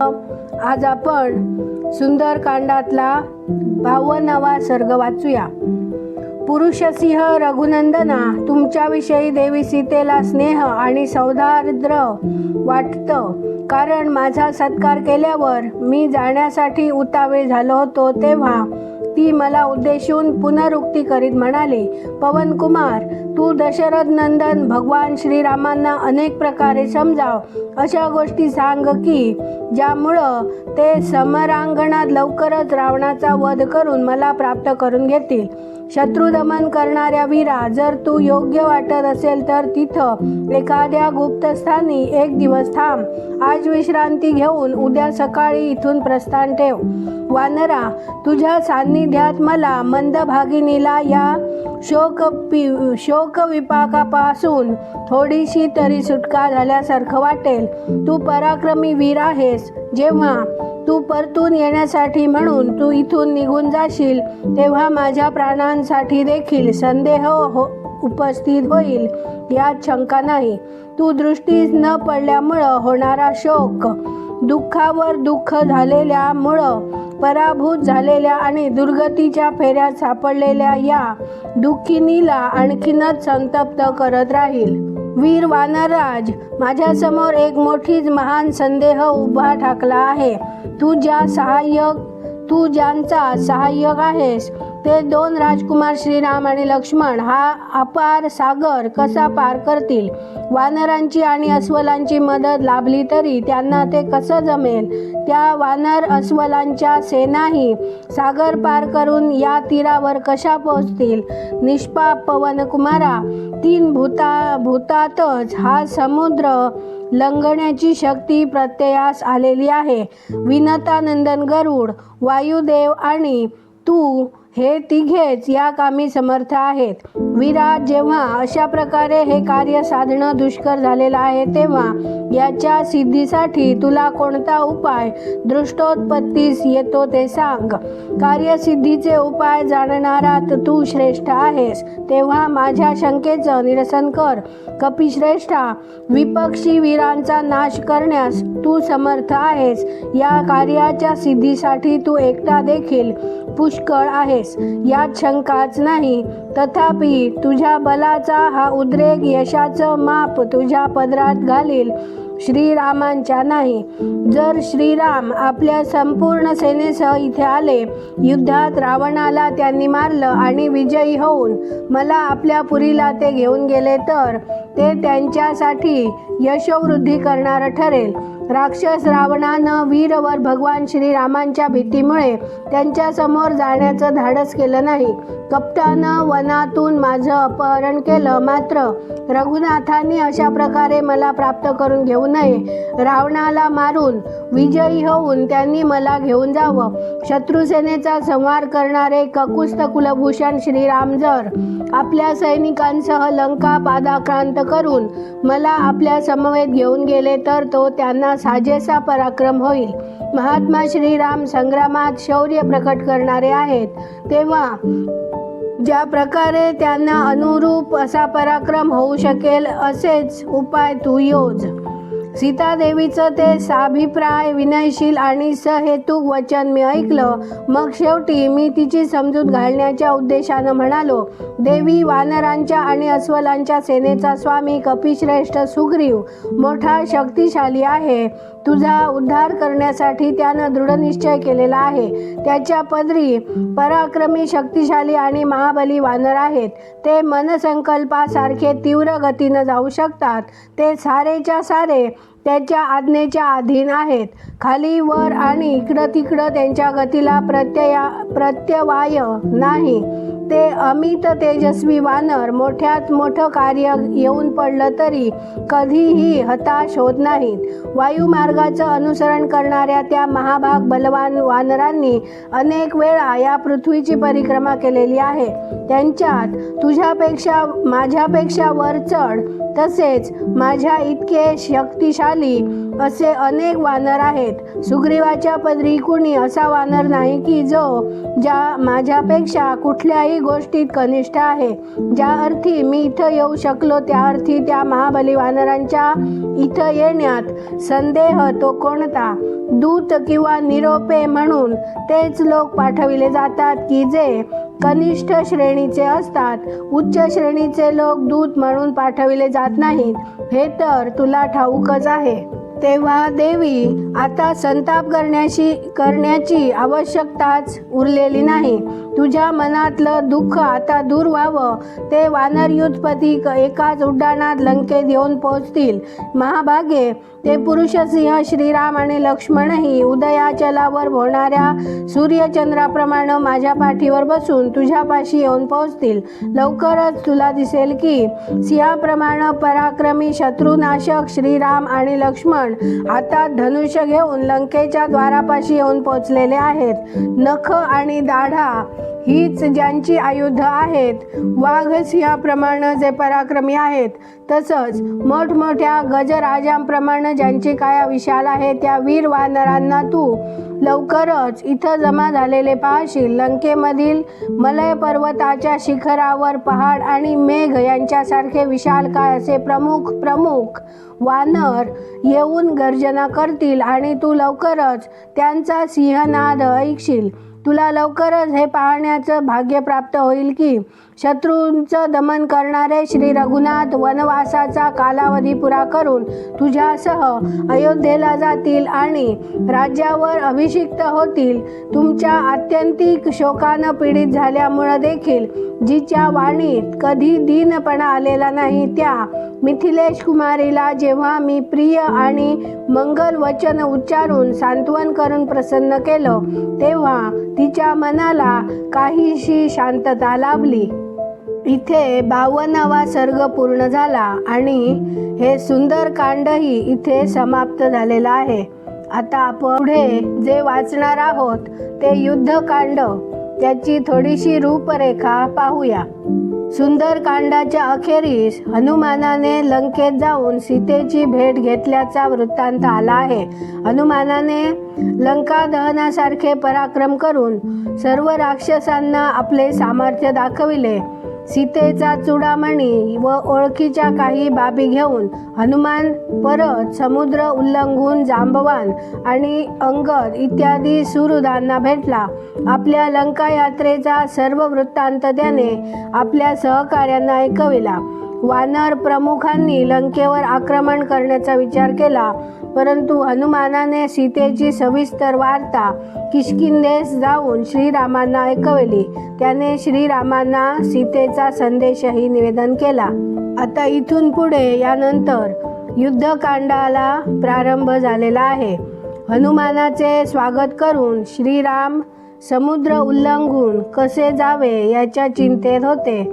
आज आपण सुंदरकांडातला बावन्नावा सर्ग वाचूया. पुरुषसिंह रघुनंदना तुमच्याविषयी देवी सीतेला स्नेह आणि सौदार्द्र वाटतं. कारण माझा सत्कार केल्यावर मी जाण्यासाठी उतावीळ झालो होतो तेव्हा ती मला उद्देशून पुनरुक्ती करीत म्हणाली पवन कुमार तू दशरथ नंदन भगवान श्रीरामांना अनेक प्रकारे समजाव. अशा गोष्टी सांग की ज्यामुळं ते समरांगणात लवकरच रावणाचा वध करून मला प्राप्त करून घेतील. शत्रुदमन करणाऱ्या वीरा जर तू योग्य वाटत असेल तर तिथं एखाद्या गुप्तस्थानी एक दिवस थांब. आज विश्रांती घेऊन उद्या सकाळी इथून प्रस्थान ठेव. वानरा तुझ्या सान्निध्यात मला मंदभागिनीला या शोक पि शोक विपाकापासून थोडीशी तरी सुटका झाल्यासारखं वाटेल. तू पराक्रमी वीर आहेस. जेव्हा तू परतून येण्यासाठी म्हणून तू इथून निघून जाशील तेव्हा माझ्या प्राणांसाठी देखील संदेह हो उपस्थित होईल. यात शंका नाही. तू दृष्टीस न पडल्यामुळं होणारा शोक दुःखावर दुःख झालेल्यामुळं पराभूत झालेल्या आणि दुर्गतीच्या फेऱ्यात सापडलेल्या या दुःखिनीला आणखीनच संतप्त करत राहील. वीर वानरराज माझ्यासमोर एक मोठीच महान संदेह उभा ठाकला आहे. तू ज्या सहाय्यक तू ज्यांचा सहाय्यक आहेस ते दोन राजकुमार श्रीराम आणि लक्ष्मण हा अपार सागर कसा पार करतील? वानरांची आणि अस्वलांची मदत लाभली तरी त्यांना ते कसं जमेल? त्या वानर अस्वलांच्या सेनाही सागर पार करून या तीरावर कशा पोहोचतील? निष्पाप पवनकुमारा तीन भूता भूतातच हा समुद्र लंघण्याची शक्ती प्रत्ययास आलेली आहे. विनतानंदन गरुड वायुदेव आणि तू हे तिघेच या कामी समर्थ आहेत. विराट जेव्हा अशा प्रकारे हे कार्य साधणं दुष्कर झालेलं आहे तेव्हा याच्या सिद्धीसाठी तुला कोणता उपाय? दृष्टोत्पत्तीस येतो ते सांग. कार्यसिद्धीचे उपाय जाणणारा तू श्रेष्ठ आहेस. तेव्हा माझ्या शंकेचं निरसन कर. कपिश्रेष्ठा विपक्षी वीरांचा नाश करण्यास तू समर्थ आहेस. या कार्याच्या सिद्धीसाठी तू एकटा देखील पुष्कळ आहेस. यात शंकाच नाही. तथापि तुझ्या बलाचा हा उद्रेक यशाचं माप तुझ्या पदरात घालील. श्रीरामांच्या नाही. जर श्रीराम आपल्या संपूर्ण सेनेसह इथे आले युद्धात रावणाला त्यांनी मारलं आणि विजयी होऊन मला आपल्या पुरीला ते घेऊन गेले तर ते त्यांच्यासाठी यशोवृद्धी करणारं ठरेल. राक्षस रावणानं वीरवर भगवान श्रीरामांच्या भीतीमुळे त्यांच्यासमोर जाण्याचं धाडस केलं नाही. कपटानं वनातून माझं अपहरण केलं. मात्र रघुनाथांनी अशा प्रकारे मला प्राप्त करून घेऊ नये. रावणाला मारून विजयी होऊन त्यांनी मला घेऊन जावं. शत्रुसेनेचा संहार करणारे ककुस्त कुलभूषण श्रीराम जर आपल्या सैनिकांसह लंका पादाक्रांत करून मला आपल्या समवेत घेऊन गेले तर तो त्यांना साजेसा पराक्रम होईल. महात्मा श्रीराम संग्रामात शौर्य प्रकट करणारे आहेत. तेव्हा ज्या प्रकारे त्यांना अनुरूप असा पराक्रम होऊ शकेल असेच उपाय तू योज. सीतादेवीचं ते साभिप्राय विनयशील आणि सहेतुक वचन मी ऐकलं. मग शेवटी मी तिची समजूत घालण्याच्या उद्देशानं म्हणालो देवी वानरांच्या आणि अस्वलांच्या सेनेचा स्वामी कपिश्रेष्ठ सुग्रीव मोठा शक्तिशाली आहे. तुझा उद्धार करण्यासाठी त्यानं दृढनिश्चय केलेला आहे. त्याच्या पदरी पराक्रमी शक्तिशाली आणि महाबली वानर आहेत. ते मनसंकल्पासारखे तीव्र गतीनं जाऊ शकतात. ते सारेच्या सारे त्याच्या आज्ञेच्या अधीन आहेत. खाली वर आणि इकडं तिकडं त्यांच्या गतीला प्रत्यया प्रत्यवाय नाही. ते अमित तेजस्वी वानर मोठ्यात मोठं कार्य येऊन पडलं तरी कधीही हताश होत नाहीत. वायुमार्गाचं अनुसरण करणाऱ्या त्या महाभाग बलवान वानरांनी अनेक वेळा या पृथ्वीची परिक्रमा केलेली आहे. त्यांच्यात तुझ्यापेक्षा माझ्यापेक्षा वर चढ तसेच माझ्या इतके शक्तिशाली असे अनेक वानर आहेत. सुग्रीवाच्या पदरी कुणी असा वानर नाही की जो ज्या माझ्यापेक्षा कुठल्याही गोष्टीत कनिष्ठ आहे. ज्या अर्थी मी इथं येऊ शकलो त्या अर्थी त्या महाबली वानरांच्या इथं येण्यात संदेह तो कोणता? दूत किंवा निरोपे म्हणून तेच लोक पाठविले जातात की जे कनिष्ठ श्रेणीचे असतात. उच्च श्रेणीचे लोक दूत म्हणून पाठविले जात नाहीत. हे तर तुला ठाऊकच आहे. तेव्हा देवी आता संताप करण्याची करण्याची आवश्यकताच उरलेली नाही. तुझ्या मनातलं दुःख आता दूर व्हावं. ते वानर युद्धपती एकाच उड्डाणात लंकेत येऊन पोहोचतील. महाभागे ते पुरुषसिंह श्रीराम आणि लक्ष्मणही उदयाचलावर होणाऱ्या सूर्यचंद्राप्रमाणे माझ्या पाठीवर बसून तुझ्यापाशी येऊन पोहोचतील. लवकरच तुला दिसेल की सिंहाप्रमाणे पराक्रमी शत्रुनाशक श्रीराम आणि लक्ष्मण आता धनुष्य घेऊन लंकेच्या द्वारापाशी येऊन पोहोचलेले आहेत. नख आणि दाढा हीच ज्यांची आयुध आहेत वाघ सिंहाप्रमाणे जे पराक्रमी आहेत तसंच मोठमोठ्या गजराजांप्रमाणे ज्यांची काया विशाल आहे त्या वीर वानरांना तू लवकरच इथं जमा झालेले पाहशील. लंकेमधील मलय पर्वताच्या शिखरावर पहाड आणि मेघ यांच्यासारखे विशाल काय असे प्रमुख प्रमुख वानर येऊन गर्जना करतील आणि तू लवकरच त्यांचा सिंहनाद ऐकशील. तुला लवकरच हे पाहण्याचं भाग्य प्राप्त होईल की शत्रूंचं दमन करणारे श्री रघुनाथ वनवासाचा कालावधी पुरा करून तुझ्यासह अयोध्येला जातील आणि राज्यावर अभिषिक्त होतील. तुमच्या आत्यंतिक शोकानं पीडित झाल्यामुळं देखील जिच्या वाणीत कधी दीनपणा आलेला नाही त्या मिथिलेश कुमारीला जेव्हा मी प्रिय आणि मंगल वचन उच्चारून सांत्वन करून प्रसन्न केलं तेव्हा तिच्या मनाला काहीशी शांतता लाभली. इथे बावन्नावा सर्ग पूर्ण झाला आणि हे सुंदर कांडही इथे समाप्त झालेलं आहे. आता आपण पुढे जे वाचणार आहोत ते युद्धकांड त्याची थोडीशी रूपरेखा पाहूया. सुंदरकांडाच्या अखेरीस हनुमानाने लंकेत जाऊन सीतेची भेट घेतल्याचा वृत्तांत आला आहे. हनुमानाने लंका दहनासारखे पराक्रम करून सर्व राक्षसांना आपले सामर्थ्य दाखविले. सीतेचा चुडामणी व ओळखीच्या काही बाबी घेऊन हनुमान परत समुद्र उल्लंघून जांबवान आणि अंगद इत्यादी सुरुदांना भेटला. आपल्या लंका यात्रेचा सर्व वृत्तांत त्याने आपल्या सहकार्यांना ऐकविला. वानर प्रमुखांनी लंकेवर आक्रमण करण्याचा विचार केला. परंतु हनुमानाने सीतेची सविस्तर वार्ता किशकिंदेस जाऊन श्रीरामांना ऐकवली. त्याने श्रीरामांना सीतेचा संदेशही निवेदन केला. आता इथून पुढे यानंतर युद्धकांडाला प्रारंभ झालेला आहे. हनुमानाचे स्वागत करून श्रीराम समुद्र उल्लंघून कसे जावे याच्या चिंतेत होते.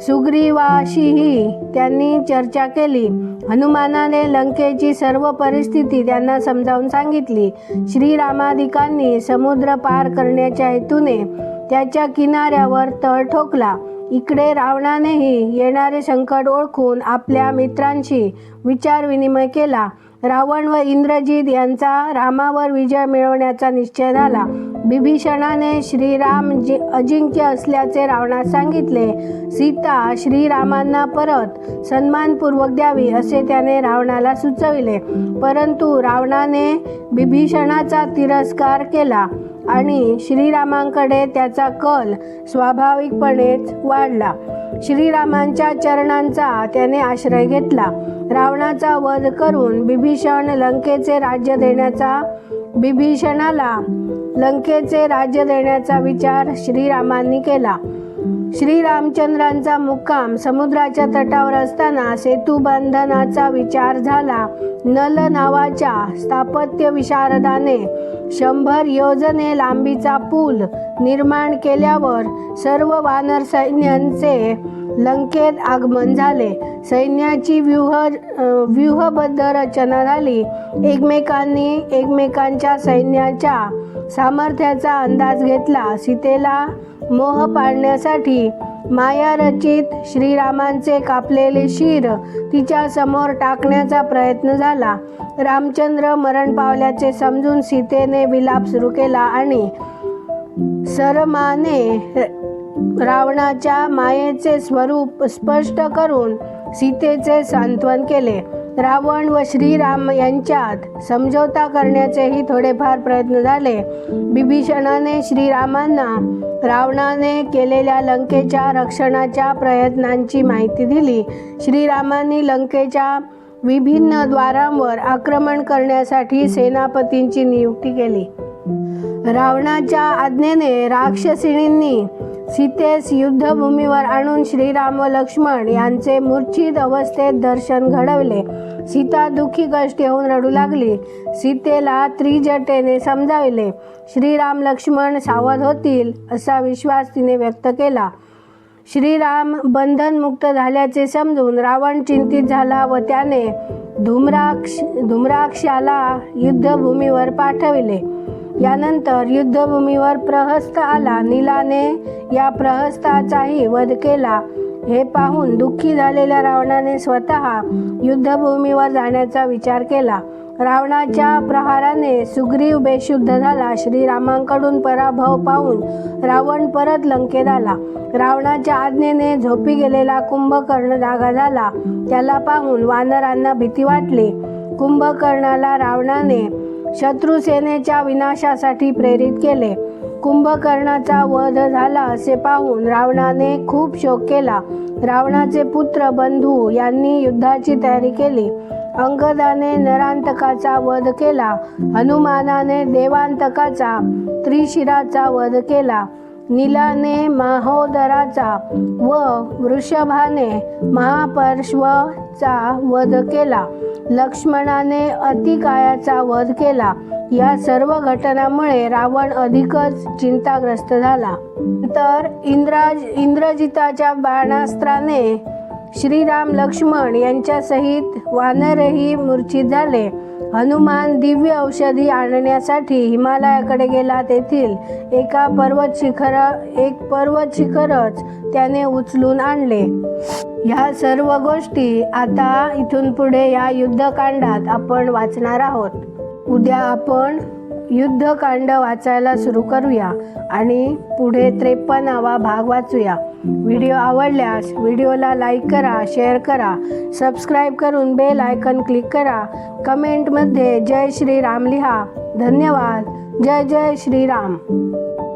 सुग्रीवाशीही त्यांनी चर्चा केली. हनुमानाने लंकेची सर्व परिस्थिती त्यांना समजावून सांगितली. श्रीरामादिकांनी समुद्र पार करण्याच्या हेतूने त्याच्या किनाऱ्यावर तळ ठोकला. इकडे रावणानेही येणारे संकट ओळखून आपल्या मित्रांशी विचारविनिमय केला. रावण व इंद्रजीत यांचा रामावर विजय मिळवण्याचा निश्चय झाला. बिभीषणाने श्रीराम जे अजिंक्य असल्याचे रावणास सांगितले. सीता श्रीरामांना परत सन्मानपूर्वक द्यावी असे त्याने रावणाला सुचविले. परंतु रावणाने बिभीषणाचा तिरस्कार केला आणि श्रीरामांकडे त्याचा कल स्वाभाविकपणेच वाढला. श्रीरामांच्या चरणांचा त्याने आश्रय घेतला. रावणाचा वध करून बिभीषण लंकेचे राज्य देण्याचा बिभीषणाला लंकेचे राज्य देण्याचा विचार श्रीरामांनी केला. श्रीरामचंद्रांचा मुक्काम समुद्राच्या तटावर असताना सेतू बंधनाचा विचार झाला. नल नावाच्या स्थापत्य विशारदाने शंभर योजने लांबीचा पूल निर्माण केल्यावर सर्व वानर सैन्यांचे लंकेत आगमन झाले. सैन्याची व्यूह व्यूहबद्ध रचना झाली. एकमेकांनी एकमेकांच्या सैन्याच्या सामर्थ्याचा अंदाज घेतला. सीतेला मोह पाडण्यासाठी माया रचित श्रीरामांचे कापलेले शिर तिच्या समोर टाकण्याचा प्रयत्न झाला. रामचंद्र मरण पावल्याचे समजून सीतेने विलाप सुरू केला आणि सरमाने रावणाच्या मायेचे स्वरूप स्पष्ट करून सीतेचे सांत्वन केले. रावण व श्रीराम यांच्यात समझोता करण्याचेही थोडेफार प्रयत्न झाले. बिभीषणाने श्रीरामांना रावणाने केलेल्या लंकेच्या रक्षणाच्या प्रयत्नांची माहिती दिली. श्रीरामांनी लंकेच्या विभिन्न द्वारांवर आक्रमण करण्यासाठी सेनापतींची नियुक्ती केली. रावणाच्या आज्ञेने राक्षसिणींनी सीतेस युद्धभूमीवर आणून श्रीराम व लक्ष्मण यांचे मूर्छित अवस्थेत दर्शन घडवले. सीता दुःखी कष्ट येऊन रडू लागली. सीतेला त्रिजटेने समजाविले. श्रीराम लक्ष्मण सावध होतील असा विश्वास तिने व्यक्त केला. श्रीराम बंधनमुक्त झाल्याचे समजून रावण चिंतित झाला व त्याने धूम्राक्ष धूम्राक्षाला युद्धभूमीवर पाठविले. यानंतर युद्धभूमीवर प्रहस्त आला नीलाने. या प्रहस्ताचाही वध केला. हे पाहून दुःखी झालेल्या रावणाने स्वतः युद्धभूमीवर जाण्याचा विचार केला. रावणाच्या प्रहाराने सुग्रीव बेशुद्ध झाला. श्रीरामांकडून पराभव पाहून रावण परत लंकेत आला. रावणाच्या आज्ञेने झोपी गेलेला कुंभकर्ण जागा झाला. त्याला पाहून वानरांना भीती वाटली. कुंभकर्णाला रावणाने शत्रुसेनेच्या विनाशासाठी प्रेरित केले. कुंभकर्णाचा वध झाला असे पाहून रावणाने खूप शोक केला. रावणाचे पुत्र बंधू यांनी युद्धाची तयारी केली. अंगदाने नरांतकाचा वध केला. हनुमानाने देवांतकाचा त्रिशिराचा वध केला. नीलाने महोदराचा व वृषभाने चा वध केला. लक्ष्मणाने अतिकायाचा वध केला. या सर्व घटनांमुळे रावण अधिकच चिंताग्रस्त झाला. तर इंद्राज इंद्रजिताच्या बाणास्त्राने श्रीराम लक्ष्मण यांच्यासहित वानरही मूर्छित झाले. हनुमान दिव्य औषधी आणण्यासाठी हिमालयाकडे गेला तेथील एका पर्वत शिखर एक पर्वत शिखरच त्याने उचलून आणले. ह्या सर्व गोष्टी आता इथून पुढे या युद्धकांडात आपण वाचणार आहोत. उद्या आपण युद्धकांड वाचायला सुरू करूया आणि पुढे त्रेपन्नावा भाग वाचूया. व्हिडिओ आवडल्यास व्हिडिओला लाईक करा शेअर करा सबस्क्राईब करून बेल आयकन क्लिक करा. कमेंटमध्ये जय श्रीराम लिहा. धन्यवाद. जय जय श्रीराम.